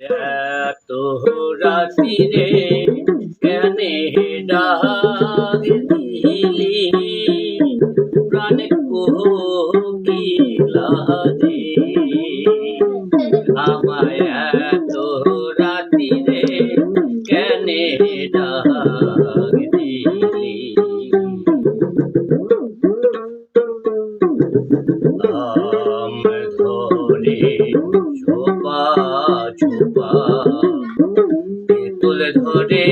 এত রাতিরে কেনে ডাক দিলি? প্রাণে কোকিলা রে আমায় এত রাতিরে কেনে ডাক দিলি? আম ধরে তেঁতুল ধরে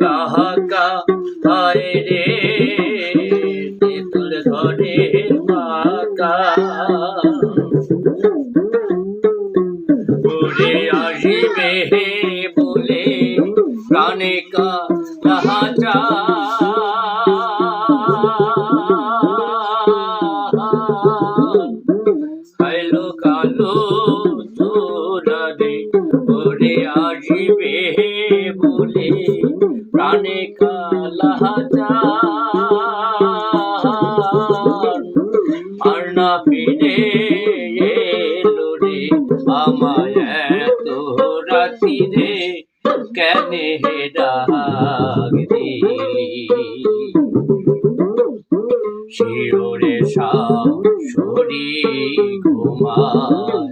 বাহাকা, হায় রে। তেঁতুল ধরে বাহাকা। ঘুরে আসিবে বলে প্রাণে কা রাজা। কালো তোরা রে আসিবে বলে প্রাণে কালা আর রে রাতিরে কেনে ডাক দিলি? ঘুমায়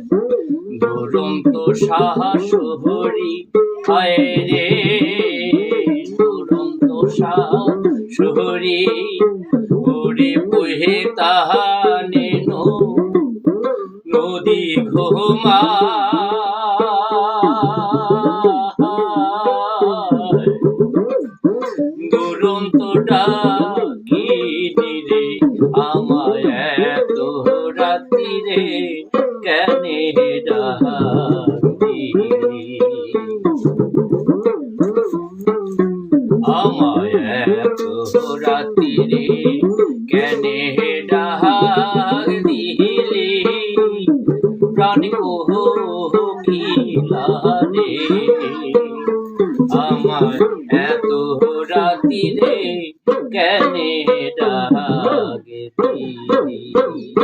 দুরন্ত শাশুড়ি হায় শাশুড়ি ওরে বহে তাহানে নদী ঘুমায় দুরন্ত ডাকিনি রে আমায় এত রাতিরে কেনে ডাকিলি এত রাতিরে কেনে ডাক দিলি প্রাণ কোকিলা রে আমার এত রাতিরে কেনে ডাক দিলি